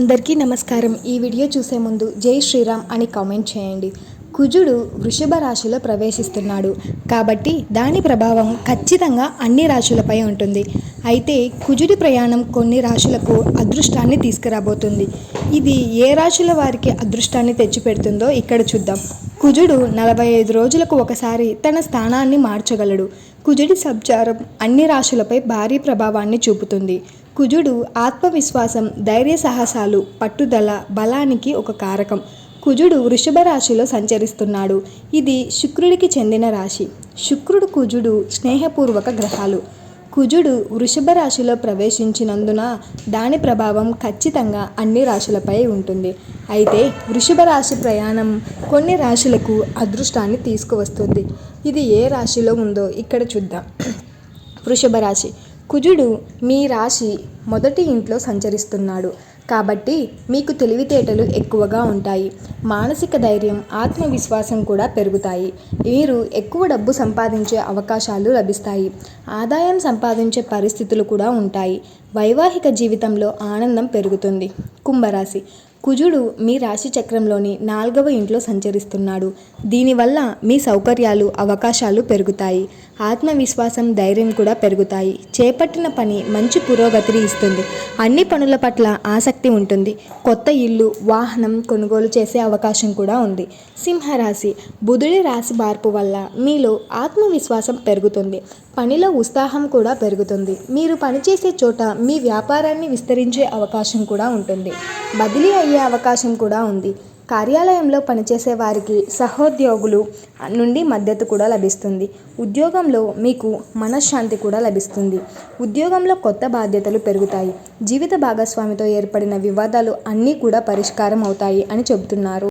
అందరికీ నమస్కారం. ఈ వీడియో చూసే ముందు జై శ్రీరామ్ అని కామెంట్ చేయండి. కుజుడు వృషభ రాశిలో ప్రవేశిస్తున్నాడు. కాబట్టి దాని ప్రభావం ఖచ్చితంగా అన్ని రాశులపై ఉంటుంది. అయితే కుజుడి ప్రయాణం కొన్ని రాశులకు అదృష్టాన్ని తీసుకురాబోతుంది. ఇది ఏ రాశుల వారికి అదృష్టాన్ని తెచ్చిపెడుతుందో ఇక్కడ చూద్దాం. కుజుడు నలభై ఐదు రోజులకు ఒకసారి తన స్థానాన్ని మార్చగలడు. కుజుడి సంచారం అన్ని రాశులపై భారీ ప్రభావాన్ని చూపుతుంది. కుజుడు ఆత్మవిశ్వాసం ధైర్య సాహసాలు పట్టుదల బలానికి ఒక కారకం. కుజుడు వృషభ రాశిలో సంచరిస్తున్నాడు. ఇది శుక్రుడికి చెందిన రాశి. శుక్రుడు కుజుడు స్నేహపూర్వక గ్రహాలు. కుజుడు వృషభ రాశిలో ప్రవేశించినందున దాని ప్రభావం ఖచ్చితంగా అన్ని రాశులపై ఉంటుంది. అయితే వృషభ రాశి ప్రయాణం కొన్ని రాశులకు అదృష్టాన్ని తీసుకువస్తుంది. ఇది ఏ రాశిలో ఉందో ఇక్కడ చూద్దాం. వృషభ రాశి. కుజుడు మీ రాశి మొదటి ఇంట్లో సంచరిస్తున్నాడు. కాబట్టి మీకు తెలివితేటలు ఎక్కువగా ఉంటాయి. మానసిక ధైర్యం ఆత్మవిశ్వాసం కూడా పెరుగుతాయి. మీరు ఎక్కువ డబ్బు సంపాదించే అవకాశాలు లభిస్తాయి. ఆదాయం సంపాదించే పరిస్థితులు కూడా ఉంటాయి. వైవాహిక జీవితంలో ఆనందం పెరుగుతుంది. కుంభరాశి. కుజుడు మీ రాశి చక్రంలోని నాలుగవ ఇంట్లో సంచరిస్తున్నాడు. దీనివల్ల మీ సౌకర్యాలు అవకాశాలు పెరుగుతాయి. ఆత్మవిశ్వాసం ధైర్యం కూడా పెరుగుతాయి. చేపట్టిన పని మంచి పురోగతిని ఇస్తుంది. అన్ని పనుల పట్ల ఆసక్తి ఉంటుంది కొత్త ఇల్లు వాహనం కొనుగోలు చేసే అవకాశం కూడా ఉంది. సింహరాశి బుధుడి రాశి మార్పు వల్ల మీలో ఆత్మవిశ్వాసం పెరుగుతుంది. పనిలో ఉత్సాహం కూడా పెరుగుతుంది. మీరు పనిచేసే చోట మీ వ్యాపారాన్ని విస్తరించే అవకాశం కూడా ఉంటుంది. బదిలీ అయ్యే అవకాశం కూడా ఉంది. కార్యాలయంలో పనిచేసే వారికి సహోద్యోగులు నుండి మద్దతు కూడా లభిస్తుంది. ఉద్యోగంలో మీకు మనశ్శాంతి కూడా లభిస్తుంది. ఉద్యోగంలో కొత్త బాధ్యతలు పెరుగుతాయి. జీవిత భాగస్వామితో ఏర్పడిన వివాదాలు అన్నీ కూడా పరిష్కారం అవుతాయి అని చెబుతున్నారు.